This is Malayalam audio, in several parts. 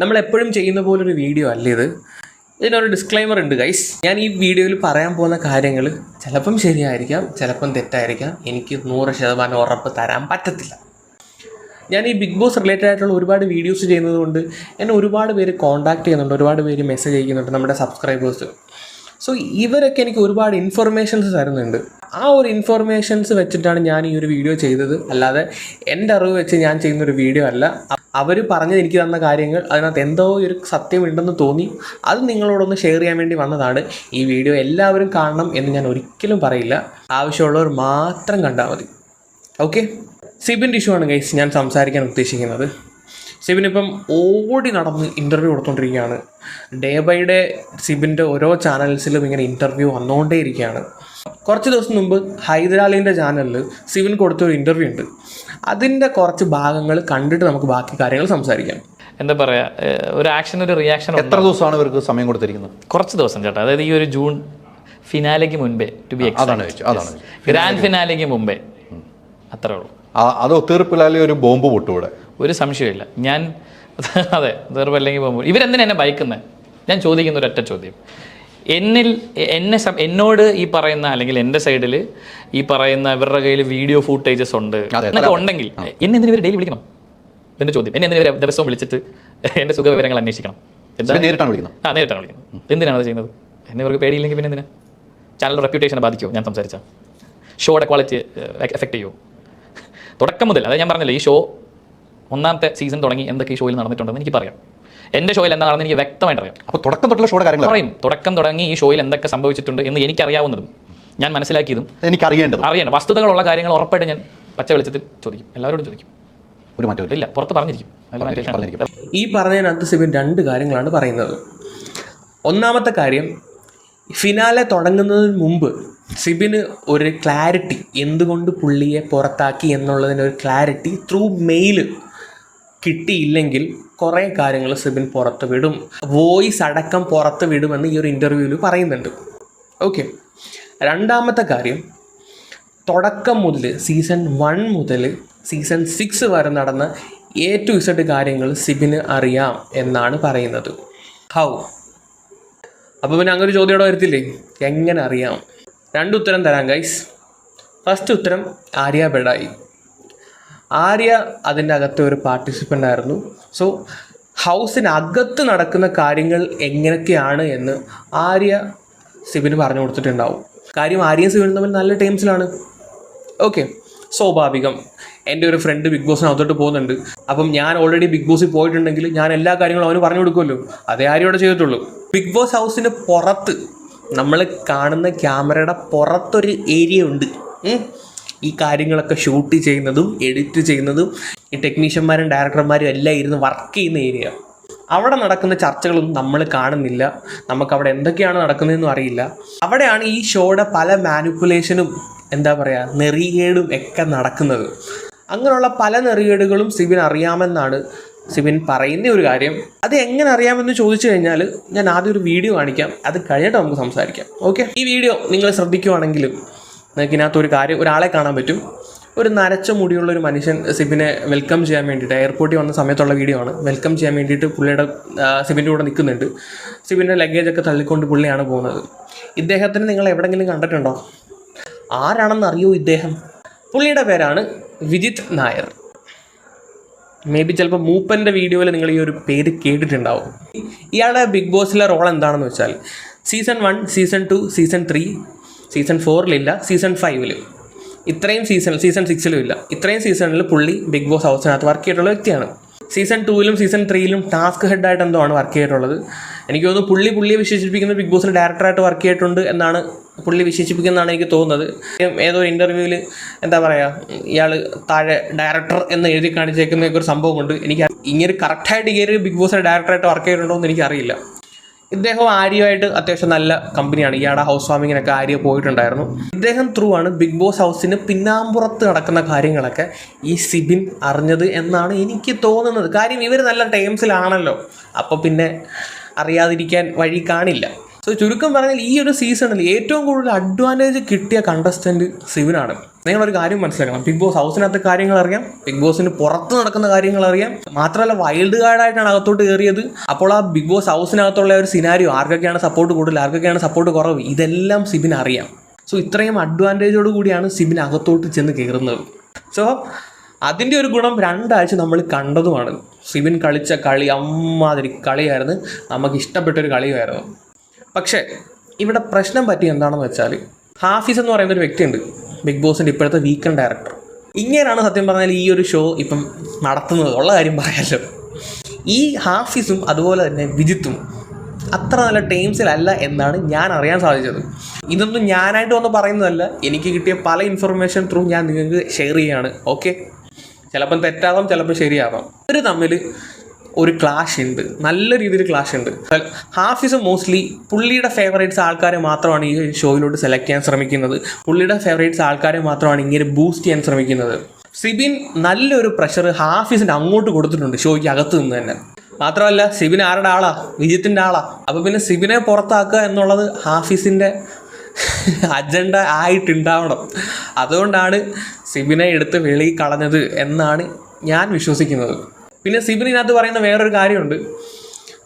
നമ്മൾ എപ്പോഴും ചെയ്യുന്ന പോലെ ഒരു വീഡിയോ അല്ല ഇത്. ഇതിനൊരു ഡിസ്ക്ലൈമർ ഉണ്ട് ഗൈസ് ഞാൻ ഈ വീഡിയോയിൽ പറയാൻ പോകുന്ന കാര്യങ്ങൾ ചിലപ്പം ശരിയായിരിക്കാം ചിലപ്പം തെറ്റായിരിക്കാം. എനിക്ക് നൂറ് ശതമാനം ഉറപ്പ് തരാൻ പറ്റത്തില്ല. ഞാൻ ഈ ബിഗ് ബോസ് റിലേറ്റഡ് ആയിട്ടുള്ള ഒരുപാട് വീഡിയോസ് ചെയ്യുന്നതുകൊണ്ട് എന്നെ ഒരുപാട് പേര് കോൺടാക്ട് ചെയ്യുന്നുണ്ട് ഒരുപാട് പേര് മെസ്സേജ് അയക്കുന്നുണ്ട് നമ്മുടെ സബ്സ്ക്രൈബേഴ്സ് സോ ഇവരൊക്കെ എനിക്ക് ഒരുപാട് ഇൻഫർമേഷൻസ് തരുന്നുണ്ട്. ആ ഒരു ഇൻഫർമേഷൻസ് വെച്ചിട്ടാണ് ഞാൻ ഈ ഒരു വീഡിയോ ചെയ്തത്. അല്ലാതെ എന്റെ അറിവ് വെച്ച് ഞാൻ ചെയ്യുന്ന ഒരു വീഡിയോ അല്ല. അവർ പറഞ്ഞത് എനിക്ക് തന്ന കാര്യങ്ങൾ അതിനകത്ത് എന്തോ ഒരു സത്യമുണ്ടെന്ന് തോന്നി. അത് നിങ്ങളോടൊന്ന് ഷെയർ ചെയ്യാൻ വേണ്ടി വന്നതാണ്. ഈ വീഡിയോ എല്ലാവരും കാണണം എന്ന് ഞാൻ ഒരിക്കലും പറയില്ല. ആവശ്യമുള്ളവർ മാത്രം കണ്ടാൽ മതി. ഓക്കെ സിബിന്റെ ഇഷ്യൂ ആണ് ഗൈസ് ഞാൻ സംസാരിക്കാൻ ഉദ്ദേശിക്കുന്നത്. സിബിൻ ഇപ്പം ഓടി നടന്ന് ഇന്റർവ്യൂ കൊടുത്തുകൊണ്ടിരിക്കുകയാണ് ഡേ ബൈ ഡേ സിബിന്റെ ഓരോ ചാനൽസിലും ഇങ്ങനെ ഇന്റർവ്യൂ വന്നുകൊണ്ടേയിരിക്കുകയാണ് കുറച്ച് ദിവസം മുമ്പ് ഹൈദരാലിന്റെ ചാനലിൽ സിബിൻ കൊടുത്തൊരു ഇന്റർവ്യൂ ഉണ്ട്. അതിന്റെ കുറച്ച് ഭാഗങ്ങൾ കണ്ടിട്ട് നമുക്ക് ബാക്കി കാര്യങ്ങൾ സംസാരിക്കാം. എന്താ പറയുക ഒരു ആക്ഷൻ ഒരു റിയാക്ഷൻ എത്ര ദിവസമാണ് ഇവർക്ക് സമയം കൊടുത്തിരിക്കുന്നത്? കുറച്ച് ദിവസം ചേട്ടാ. അതായത് ഈ ഒരു ജൂൺ ഫിനാലയ്ക്ക് മുൻപേ ടു ബി അതാണ് അതാണ് ഗ്രാൻഡ് ഫിനാലയ്ക്ക് മുമ്പേ. അത്രേ ഉള്ളൂ. അത് ഒത്തീർപ്പിലാലെ ഒരു ബോംബ് പൊട്ടൂടെ ഇവിടെ. ഒരു സംശയമില്ല ഞാൻ അതെ തീർപ്പല്ലെങ്കിൽ പോകുമ്പോൾ. ഇവരെന്തിനാ എന്നെ ഭയക്കുന്നത് ഞാൻ ചോദിക്കുന്ന ഒരൊറ്റ ചോദ്യം. എന്നിൽ എന്നെ എന്നോട് ഈ പറയുന്ന അല്ലെങ്കിൽ എന്റെ സൈഡിൽ ഈ പറയുന്ന ഇവരുടെ കയ്യിൽ വീഡിയോ ഫൂട്ടേജസ് ഉണ്ട്. എന്നൊക്കെ ഉണ്ടെങ്കിൽ എന്നെ എന്തിനു ഇവർ ഡെയിലി വിളിക്കണം? എന്റെ ചോദ്യം. എന്നെ എന്തിനു ദിവസവും വിളിച്ചിട്ട് എന്റെ സുഖവിവരങ്ങൾ അന്വേഷിക്കണം? എന്താ ഇവരെ നേരിട്ടാണ് വിളിക്കുന്നത്. ആ നേരിട്ടാണ് വിളിക്കുന്നത്. എന്തിനാണ് അത് ചെയ്യുന്നത്? എന്നെ ഇവർക്ക് പേടിയില്ലെങ്കിൽ പിന്നെ എന്തിനാ? ചാനൽ റെപ്യൂട്ടേഷനെ ബാധിക്കുമോ ഞാൻ സംസാരിച്ച. ഷോയുടെ ക്വാളിറ്റി എഫക്റ്റ് ചെയ്യുമോ തുടക്കം മുതൽ അതായത് ഞാൻ പറഞ്ഞില്ല ഈ ഷോ ഒന്നാമത്തെ സീസൺ തുടങ്ങി എന്തൊക്കെ ഈ ഷോയിൽ നടന്നിട്ടുണ്ടെന്ന് എനിക്ക് പറയാം. എന്റെ ഷോയിൽ എന്താ നടന്നത് എനിക്ക് വ്യക്തമായിട്ട് അറിയാം. അപ്പോൾ തുടക്കം തൊട്ടുള്ള ഷോയുടെ കാര്യങ്ങൾ പറയും തുടക്കം തുടങ്ങി ഈ ഷോയിൽ എന്തൊക്കെ സംഭവിച്ചിട്ടുണ്ട് എന്ന് എനിക്കറിയാവുന്നതും ഞാൻ മനസ്സിലാക്കിയതും എനിക്ക് അറിയേണ്ടത് അറിയണം വസ്തുതകളുള്ള കാര്യങ്ങൾ ഉറപ്പായിട്ട് ഞാൻ പച്ച വെളിച്ചത്തിൽ ചോദിക്കും. എല്ലാവരോടും ചോദിക്കും. ഒരു മാറ്റം ഇല്ല. പുറത്ത് പറഞ്ഞിരിക്കും. ഈ പറഞ്ഞതിനകത്ത് സിബിൻ രണ്ട് കാര്യങ്ങളാണ് പറയുന്നത്. ഒന്നാമത്തെ കാര്യം ഫിനാലെ തുടങ്ങുന്നതിന് മുമ്പ് സിബിന് ഒരു ക്ലാരിറ്റി എന്തുകൊണ്ട് പുള്ളിയെ പുറത്താക്കി എന്നുള്ളതിന് ഒരു ക്ലാരിറ്റി ത്രൂ മെയിൽ കിട്ടിയില്ലെങ്കിൽ കുറേ കാര്യങ്ങൾ സിബിൻ പുറത്ത് വിടും. വോയിസ് അടക്കം പുറത്ത് വിടുമെന്ന് ഈ ഒരു ഇന്റർവ്യൂവിൽ പറയുന്നുണ്ട്. ഓക്കെ രണ്ടാമത്തെ കാര്യം തുടക്കം മുതൽ സീസൺ വൺ മുതൽ സീസൺ സിക്സ് വരെ നടന്ന എ ടു ഇസഡ് കാര്യങ്ങൾ സിബിന് അറിയാം എന്നാണ് പറയുന്നത്. ഹൗ അപ്പോൾ പിന്നെ അങ്ങനെ ഒരു ചോദ്യം വരത്തില്ലേ? എങ്ങനെ അറിയാം? രണ്ട് ഉത്തരം തരാം ഗൈസ് ഫസ്റ്റ് ഉത്തരം ആര്യ ബെഡായി. ആര്യ അതിന്റെ അകത്തെ ഒരു പാർട്ടിസിപ്പന്റ് ആയിരുന്നു. സോ ഹൗസിനകത്ത് നടക്കുന്ന കാര്യങ്ങൾ എങ്ങനെയൊക്കെയാണ് എന്ന് ആര്യ സിബിന് പറഞ്ഞു കൊടുത്തിട്ടുണ്ടാവും. കാര്യം ആര്യയും സിബിനും തമ്മിൽ നല്ല ടൈംസിലാണ് ഓക്കെ സ്വാഭാവികം. എന്റെ ഒരു ഫ്രണ്ട് ബിഗ് ബോസിനകത്തോട്ട് പോകുന്നുണ്ട്. അപ്പം ഞാൻ ഓൾറെഡി ബിഗ് ബോസിൽ പോയിട്ടുണ്ടെങ്കിൽ ഞാൻ എല്ലാ കാര്യങ്ങളും അവന് പറഞ്ഞു കൊടുക്കുമല്ലോ. അതേ ആര്യോടെ ചെയ്തിട്ടുള്ളൂ. ബിഗ് ബോസ് ഹൗസിന് പുറത്ത് നമ്മൾ കാണുന്ന ക്യാമറയുടെ പുറത്തൊരു ഏരിയ ഉണ്ട്. ഈ കാര്യങ്ങളൊക്കെ ഷൂട്ട് ചെയ്യുന്നതും എഡിറ്റ് ചെയ്യുന്നതും ഈ ടെക്നീഷ്യന്മാരും ഡയറക്ടർമാരും എല്ലാം ഇരുന്ന് വർക്ക് ചെയ്യുന്ന ഏരിയ അവിടെ നടക്കുന്ന ചർച്ചകളൊന്നും നമ്മൾ കാണുന്നില്ല. നമുക്ക് അവിടെ എന്തൊക്കെയാണ് നടക്കുന്നതെന്നും അറിയില്ല. അവിടെയാണ് ഈ ഷോയുടെ പല മാനിപ്പുലേഷനും എന്താ പറയുക നെറികേടും ഒക്കെ നടക്കുന്നത്. അങ്ങനെയുള്ള പല നെറികേടുകളും സിബിൻ അറിയാമെന്നാണ് സിബിൻ പറയുന്ന ഒരു കാര്യം. അത് എങ്ങനെ അറിയാമെന്ന് ചോദിച്ചു കഴിഞ്ഞാൽ ഞാൻ ആദ്യം ഒരു വീഡിയോ കാണിക്കാം. അത് കഴിഞ്ഞിട്ട് നമുക്ക് സംസാരിക്കാം. ഓക്കെ ഈ വീഡിയോ നിങ്ങൾ ശ്രദ്ധിക്കുവാണെങ്കിലും നിങ്ങൾക്ക് ഒരു കാര്യം ഒരാളെ കാണാൻ പറ്റും. ഒരു നരച്ച മുടിയുള്ള ഒരു മനുഷ്യൻ സിബിനെ വെൽക്കം ചെയ്യാൻ വേണ്ടിയിട്ട് എയർപോർട്ടിൽ വന്ന സമയത്തുള്ള വീഡിയോ ആണ്. വെൽക്കം ചെയ്യാൻ വേണ്ടിയിട്ട് പുള്ളിയുടെ സിബിന്റെ കൂടെ നിൽക്കുന്നുണ്ട്. സിബിന്റെ ലഗേജ് ഒക്കെ തള്ളിക്കൊണ്ട് പുള്ളിയാണ് പോകുന്നത്. ഇദ്ദേഹത്തിന് നിങ്ങൾ എവിടെയെങ്കിലും കണ്ടിട്ടുണ്ടോ? ആരാണെന്ന് അറിയോ ഇദ്ദേഹം? പുള്ളിയുടെ പേരാണ് വിജിത് നായർ. മേ ബി ചിലപ്പോൾ മൂപ്പന്റെ വീഡിയോയിൽ നിങ്ങൾ ഈ ഒരു പേര് കേട്ടിട്ടുണ്ടാവും. ഇയാളുടെ ബിഗ് ബോസിലെ റോൾ എന്താണെന്ന് വെച്ചാൽ season one season two season three season ഫോറിലില്ല season ഫൈവിൽ ഇത്രയും സീസൺ സീസൺ സിക്സിലും ഇല്ല. ഇത്രയും സീസണിൽ പുള്ളി ബിഗ് ബോസ് ഹൗസിനകത്ത് വർക്ക് ചെയ്തിട്ടുള്ള വ്യക്തിയാണ്. സീസൺ ടൂവിലും സീസൺ ത്രീയിലും ടാസ്ക് ഹെഡായിട്ട് എന്തോ ആണ് വർക്ക് ചെയ്തിട്ടുള്ളത്. എനിക്ക് തോന്നുന്നു പുള്ളി പുള്ളിയെ വിശേഷിപ്പിക്കുന്ന ബിഗ് ബോസിൽ ഡയറക്ടറായിട്ട് വർക്ക് ചെയ്തിട്ടുണ്ട് എന്നാണ് പുള്ളി വിശേഷിപ്പിക്കുന്നതാണ് എനിക്ക് തോന്നുന്നത്. ഏതോ ഇന്റർവ്യൂവിൽ എന്താ പറയുക ഇയാൾ താഴെ ഡയറക്ടർ എന്ന് എഴുതി കാണിച്ചേക്കുന്ന ഒരു സംഭവമുണ്ട്. എനിക്ക് ഇങ്ങനെ കറക്റ്റായിട്ട് ഈ ഒരു ബിഗ് ബോസിലെ ഡയറക്ടറായിട്ട് വർക്ക് ചെയ്തിട്ടുണ്ടോ എന്ന് എനിക്കറിയില്ല. ഇദ്ദേഹം ആര്യമായിട്ട് അത്യാവശ്യം നല്ല കമ്പനിയാണ്. ഇയാളുടെ ഹൗസ് വാമിങ്ങിനൊക്കെ ആര്യ പോയിട്ടുണ്ടായിരുന്നു. ഇദ്ദേഹം ത്രൂ ആണ് ബിഗ് ബോസ് ഹൗസിന് പിന്നാമ്പുറത്ത് നടക്കുന്ന കാര്യങ്ങളൊക്കെ ഈ സിബിൻ അറിഞ്ഞത് എന്നാണ് എനിക്ക് തോന്നുന്നത്. കാര്യം ഇവർ നല്ല ടൈംസിലാണല്ലോ അപ്പോൾ പിന്നെ അറിയാതിരിക്കാൻ വഴി കാണില്ല. സോ ചുരുക്കം പറഞ്ഞാൽ ഈ ഒരു സീസണിൽ ഏറ്റവും കൂടുതൽ അഡ്വാന്റേജ് കിട്ടിയ കണ്ടസ്റ്റന്റ് സിവിനാണ്. നിങ്ങളൊരു കാര്യം മനസ്സിലാക്കണം. ബിഗ് ബോസ് ഹൗസിനകത്ത് കാര്യങ്ങൾ അറിയാം. ബിഗ് ബോസിന് പുറത്ത് നടക്കുന്ന കാര്യങ്ങൾ അറിയാം. മാത്രമല്ല വൈൽഡ് കാർഡായിട്ടാണ് അകത്തോട്ട് കയറിയത്. അപ്പോൾ ആ ബിഗ് ബോസ് ഹൗസിനകത്തുള്ള ഒരു സിനാരിയോ ആർക്കൊക്കെയാണ് സപ്പോർട്ട് കൂടുതൽ ആർക്കൊക്കെയാണ് സപ്പോർട്ട് കുറവ്? ഇതെല്ലാം സിബിൻ അറിയാം. സോ ഇത്രയും അഡ്വാന്റേജോട് കൂടിയാണ് സിബിൻ അകത്തോട്ട് ചെന്ന് കയറുന്നത്. സോ അതിന്റെ ഒരു ഗുണം രണ്ടാഴ്ച നമ്മൾ കണ്ടതുമാണ്. സിബിൻ കളിച്ച കളി അമ്മാതിരി കളിയായിരുന്നു. നമുക്ക് ഇഷ്ടപ്പെട്ടൊരു കളിയായിരുന്നു. പക്ഷേ ഇവിടെ പ്രശ്നം പറ്റി എന്താണെന്ന് വെച്ചാൽ ഹാഫിസ് എന്ന് പറയുന്ന ഒരു വ്യക്തിയുണ്ട്. ബിഗ് ബോസിന്റെ ഇപ്പോഴത്തെ വീക്കെൻഡ് ഡയറക്ടർ. ഇങ്ങനെയാണ് സത്യം പറഞ്ഞാൽ ഈ ഒരു ഷോ ഇപ്പം നടത്തുന്നത്. ഉള്ള കാര്യം പറയാമല്ലോ ഈ ഹാഫിസും അതുപോലെ തന്നെ വിജിത്തും അത്ര നല്ല ടൈംസിലല്ല എന്നാണ് ഞാൻ അറിയാൻ സാധിച്ചത്. ഇതൊന്നും ഞാനായിട്ട് വന്ന് പറയുന്നതല്ല. എനിക്ക് കിട്ടിയ പല ഇൻഫർമേഷൻ ത്രൂ ഞാൻ നിങ്ങൾക്ക് ഷെയർ ചെയ്യുകയാണ് ഓക്കെ ചിലപ്പം തെറ്റാവാം ചിലപ്പോൾ ശരിയാവാം. ഇവർ തമ്മിൽ ഒരു ക്ലാഷ് ഉണ്ട്. നല്ല രീതിയിൽ ക്ലാഷ് ഉണ്ട്. ഹാഫിസ് മോസ്റ്റ്ലി പുള്ളിയുടെ ഫേവറേറ്റ്സ് ആൾക്കാരെ മാത്രമാണ് ഈ ഷോയിലോട്ട് സെലക്ട് ചെയ്യാൻ ശ്രമിക്കുന്നത്. പുള്ളിയുടെ ഫേവറേറ്റ്സ് ആൾക്കാരെ മാത്രമാണ് ഇങ്ങനെ ബൂസ്റ്റ് ചെയ്യാൻ ശ്രമിക്കുന്നത്. സിബിൻ നല്ലൊരു പ്രഷർ ഹാഫിസിന് അങ്ങോട്ട് കൊടുത്തിട്ടുണ്ട് ഷോയ്ക്ക് അകത്ത് നിന്ന് തന്നെ. മാത്രമല്ല സിബിൻ ആരുടെ ആളാ? വിജയത്തിന്റെ ആളാ. അപ്പോൾ പിന്നെ സിബിനെ പുറത്താക്കുക എന്നുള്ളത് ഹാഫിസിന്റെ അജണ്ട ആയിട്ടുണ്ടാവണം. അതുകൊണ്ടാണ് സിബിനെ എടുത്ത് വെളി കളഞ്ഞത് എന്നാണ് ഞാൻ വിശ്വസിക്കുന്നത്. പിന്നെ സിബിനകത്ത് പറയുന്ന വേറൊരു കാര്യമുണ്ട്.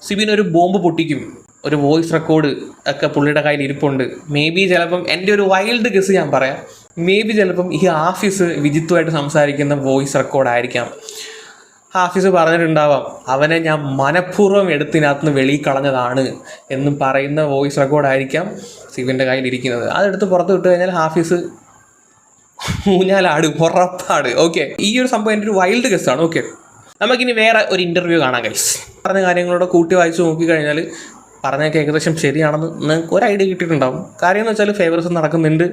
സിബിൻ ഒരു ബോംബ് പൊട്ടിക്കും. ഒരു വോയിസ് റെക്കോർഡ് ഒക്കെ പുള്ളിയുടെ കയ്യിൽ ഇരിപ്പുണ്ട്. മേ ബി ചിലപ്പം എന്റെ ഒരു വൈൽഡ് ഗസ് ഞാൻ പറയാം. മേ ബി ചിലപ്പം ഈ ആഫീസ് വിജിത്തുമായിട്ട് സംസാരിക്കുന്ന വോയിസ് റെക്കോർഡായിരിക്കാം ഹാഫിസ് പറഞ്ഞിട്ടുണ്ടാവാം അവനെ ഞാൻ മനഃപൂർവം എടുത്തിനകത്തുനിന്ന് വെളിയിൽ കളഞ്ഞതാണ് എന്നും പറയുന്ന വോയിസ് റെക്കോർഡായിരിക്കാം സിബിന്റെ കയ്യിൽ ഇരിക്കുന്നത്. അതെടുത്ത് പുറത്ത് വിട്ട് കഴിഞ്ഞാൽ ഹാഫിസ് ഊഞ്ഞാലാട് ഉറപ്പാട് ഓക്കെ ഈ ഒരു സംഭവം എന്റെ ഒരു വൈൽഡ് ഗസ്റ്റാണ് ഓക്കെ നമുക്കിനി വേറെ ഒരു ഇന്റർവ്യൂ കാണാം ഗൈസ് പറഞ്ഞ കാര്യങ്ങളോട് കൂട്ടി വായിച്ച് നോക്കിക്കഴിഞ്ഞാൽ പറഞ്ഞൊക്കെ ഏകദേശം ശരിയാണെന്ന് നിങ്ങൾക്ക് ഒരു ഐഡിയ കിട്ടിയിട്ടുണ്ടാവും. കാര്യം എന്ന് വെച്ചാൽ ഫേവറസ് നടക്കുന്നുണ്ട്.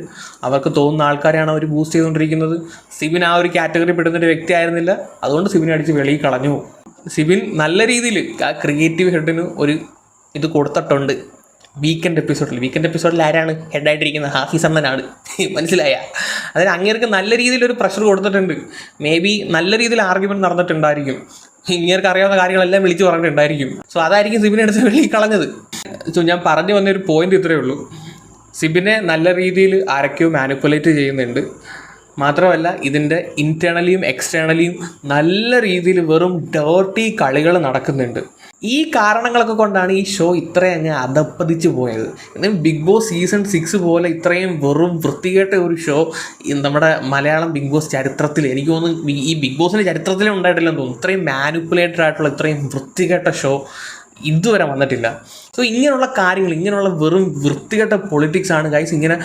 അവർക്ക് തോന്നുന്ന ആൾക്കാരെയാണ് അവർ ബൂസ്റ്റ് ചെയ്തുകൊണ്ടിരിക്കുന്നത്. സിബിൻ ആ ഒരു കാറ്റഗറി പെടുന്ന ഒരു വ്യക്തി ആയിരുന്നില്ല. അതുകൊണ്ട് സിബിൻ അടിച്ച് വെളിയിൽ കളഞ്ഞു. സിബിൻ നല്ല രീതിയിൽ ആ ക്രിയേറ്റീവ് ഹെഡിന് ഒരു ഇത് കൊടുത്തിട്ടുണ്ട്. വീക്കെൻഡ് എപ്പിസോഡിൽ വീക്കെൻഡ് എപ്പിസോഡിൽ ആരാണ് ഹെഡായിട്ടിരിക്കുന്നത് ഹാഫീസ് അണ്ണനാണ് മനസ്സിലായ? അതിന് അങ്ങേർക്ക് നല്ല രീതിയിൽ ഒരു പ്രഷർ കൊടുത്തിട്ടുണ്ട്. മേ ബി നല്ല രീതിയിൽ ആർഗ്യുമെന്റ് നടന്നിട്ടുണ്ടായിരിക്കും. ഇങ്ങേർക്ക് അറിയാവുന്ന കാര്യങ്ങളെല്ലാം വിളിച്ചു പറഞ്ഞിട്ടുണ്ടായിരിക്കും. സോ അതായിരിക്കും സിബിനെ എടുത്ത് വെള്ളി കളഞ്ഞത്. സോ ഞാൻ പറഞ്ഞു വന്ന ഒരു പോയിന്റ് ഇത്രയേ ഉള്ളൂ. സിബിനെ നല്ല രീതിയിൽ ആരൊക്കെയോ മാനിപ്പുലേറ്റ് ചെയ്യുന്നുണ്ട്. മാത്രമല്ല ഇതിന്റെ ഇന്റേർണലിയും എക്സ്റ്റേണലിയും നല്ല രീതിയിൽ വെറും ഡേർട്ടി കളികൾ നടക്കുന്നുണ്ട്. ഈ കാരണങ്ങളൊക്കെ കൊണ്ടാണ് ഈ ഷോ ഇത്രയും അങ്ങ് അതപ്പതിച്ച് പോയത്. ബിഗ് ബോസ് സീസൺ സിക്സ് പോലെ ഇത്രയും വെറും വൃത്തികെട്ട ഒരു ഷോ നമ്മുടെ മലയാളം ബിഗ് ബോസ് ചരിത്രത്തിൽ എനിക്ക് തോന്നുന്നു ഈ ബിഗ് ബോസിന്റെ ചരിത്രത്തിലേ ഉണ്ടായിട്ടില്ലെന്ന് തോന്നുന്നു. ഇത്രയും മാനുപ്പുലേറ്റഡ് ആയിട്ടുള്ള ഇത്രയും വൃത്തികെട്ട ഷോ ഇതുവരെ വന്നിട്ടില്ല. സോ ഇങ്ങനെയുള്ള കാര്യങ്ങൾ ഇങ്ങനെയുള്ള വെറും വൃത്തികെട്ട പൊളിറ്റിക്സ് ആണ് ഗൈസ് ഇങ്ങനെ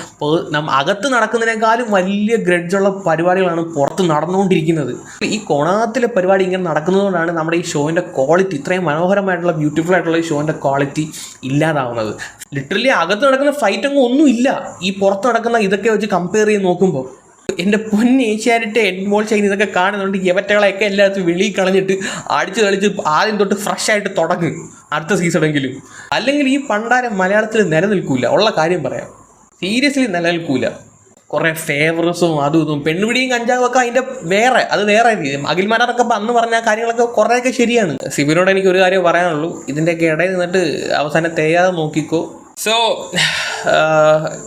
നമ്മ അകത്ത് നടക്കുന്നതിനേക്കാളും വലിയ ഗ്രഡ്ജുള്ള പരിപാടികളാണ് പുറത്ത് നടന്നുകൊണ്ടിരിക്കുന്നത്. ഈ കോണാത്തിലെ പരിപാടി ഇങ്ങനെ നടക്കുന്നതുകൊണ്ടാണ് നമ്മുടെ ഈ ഷോയിന്റെ ക്വാളിറ്റി ഇത്രയും മനോഹരമായിട്ടുള്ള ബ്യൂട്ടിഫുൾ ആയിട്ടുള്ള ഈ ഷോയിന്റെ ക്വാളിറ്റി ഇല്ലാതാവുന്നത്. ലിറ്ററലി അകത്ത് നടക്കുന്ന ഫൈറ്റ് അങ്ങ് ഒന്നുമില്ല. ഈ പുറത്ത് നടക്കുന്ന ഇതൊക്കെ വെച്ച് കമ്പയർ ചെയ്ത് നോക്കുമ്പോൾ എന്റെ ഏഷ്യാനെറ്റ് എൻമോൾ ചെയ്യുന്ന ഇതൊക്കെ കാണുന്നുണ്ട് യവറ്റകളെയൊക്കെ എല്ലായിടത്തും വെളിയിൽ കളഞ്ഞിട്ട് അടിച്ച് കളിച്ച് ആദ്യം തൊട്ട് ഫ്രഷ് ആയിട്ട് തുടങ്ങും. അടുത്ത സീസണെങ്കിലും അല്ലെങ്കിൽ ഈ പണ്ടാരം മലയാളത്തിൽ നിലനിൽക്കൂല. ഉള്ള കാര്യം പറയാം. സീരിയസ്ലി നിലനിൽക്കൂല. കുറേ ഫേവറസും അതും ഇതും. പെൺപിടിയും കഞ്ചാവും ഒക്കെ അതിന്റെ വേറെ. അത് വേറെ അഖിൽമാരൊക്കെ അന്ന് പറഞ്ഞ കാര്യങ്ങളൊക്കെ കുറേയൊക്കെ ശരിയാണ്. സിബിനോട് എനിക്ക് ഒരു കാര്യം പറയാനുള്ളൂ. ഇതിന്റെയൊക്കെ ഇടയിൽ നിന്നിട്ട് അവസാനം തേയാതെ നോക്കിക്കോ. സോ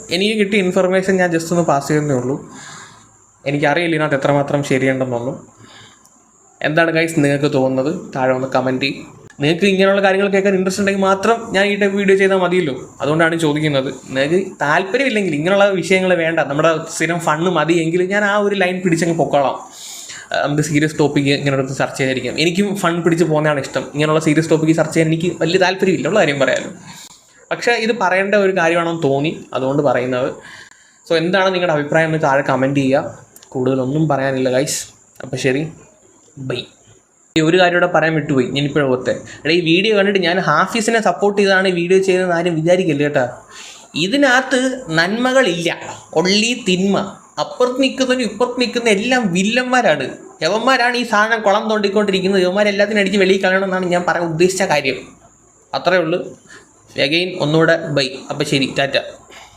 എനിക്ക് കിട്ടിയ ഇൻഫർമേഷൻ ഞാൻ ജസ്റ്റ് ഒന്ന് പാസ് ചെയ്യുന്നേ ഉള്ളൂ. എനിക്കറിയില്ല ഇതിനകത്ത് എത്രമാത്രം ശരിയുണ്ടെന്നൊന്നും എന്താണ് ഗൈസ് നിങ്ങൾക്ക് തോന്നുന്നത്? താഴെ ഒന്ന് കമന്റ് നിങ്ങൾക്ക് ഇങ്ങനെയുള്ള കാര്യങ്ങൾ കേൾക്കാൻ ഇൻട്രസ്റ്റ് ഉണ്ടെങ്കിൽ മാത്രം ഞാൻ ഈ ടൈപ്പ് വീഡിയോ ചെയ്താൽ മതിയല്ലോ. അതുകൊണ്ടാണ് ചോദിക്കുന്നത്. നിങ്ങൾക്ക് താല്പര്യമില്ലെങ്കിൽ ഇങ്ങനെയുള്ള വിഷയങ്ങൾ വേണ്ട. നമ്മുടെ സ്ഥിരം ഫണ്ട് എങ്കിൽ ഞാൻ ആ ഒരു ലൈൻ പിടിച്ചങ്ങ് പൊക്കോളാം. നമുക്ക് സീരിയസ് ടോപ്പിക്ക് ഇങ്ങനെ ഒരു ചർച്ച ചെയ്തായിരിക്കാം എനിക്കും ഫണ്ട് പിടിച്ച് പോകുന്നതാണ് ഇഷ്ടം. ഇങ്ങനെയുള്ള സീരിയസ് ടോപ്പിക്ക് ചർച്ച ചെയ്യാൻ എനിക്ക് വലിയ താല്പര്യമില്ല ഉള്ള കാര്യം പറയാമല്ലോ പക്ഷേ ഇത് പറയേണ്ട ഒരു കാര്യമാണെന്ന് തോന്നി. അതുകൊണ്ട് പറയുന്നത്. സോ എന്താണ് നിങ്ങളുടെ അഭിപ്രായം? എന്ന് താഴെ കമന്റ് ചെയ്യുക. കൂടുതലൊന്നും പറയാനില്ല ഗൈസ് അപ്പോൾ ശരി ബൈ ഈ ഒരു കാര്യം ഇവിടെ പറയാൻ വിട്ടുപോയി. ഞാനിപ്പോഴും ഓർത്തെ എടാ ഈ വീഡിയോ കണ്ടിട്ട് ഞാൻ ഹാഫീസിനെ സപ്പോർട്ട് ചെയ്താണ് ഈ വീഡിയോ ചെയ്തതെന്ന് ആരും വിചാരിക്കില്ല കേട്ടോ. ഇതിനകത്ത് നന്മകളില്ല. ഒള്ളി തിന്മ. അപ്പുറത്ത് നിൽക്കുന്നതിനും ഇപ്പുറത്ത് നിൽക്കുന്ന എല്ലാം വില്ലന്മാരാണ്. യവന്മാരാണ് ഈ സാധനം കുളം തോണ്ടിക്കൊണ്ടിരിക്കുന്നത്. യവന്മാരെല്ലാത്തിനും അടിച്ച് വെളിയിൽ കളയണമെന്നാണ് ഞാൻ പറയാൻ ഉദ്ദേശിച്ച കാര്യം. അത്രയേ ഉള്ളൂ. അഗെയിൻ ഒന്നുകൂടെ ബൈ അപ്പം ശരി ടാറ്റ.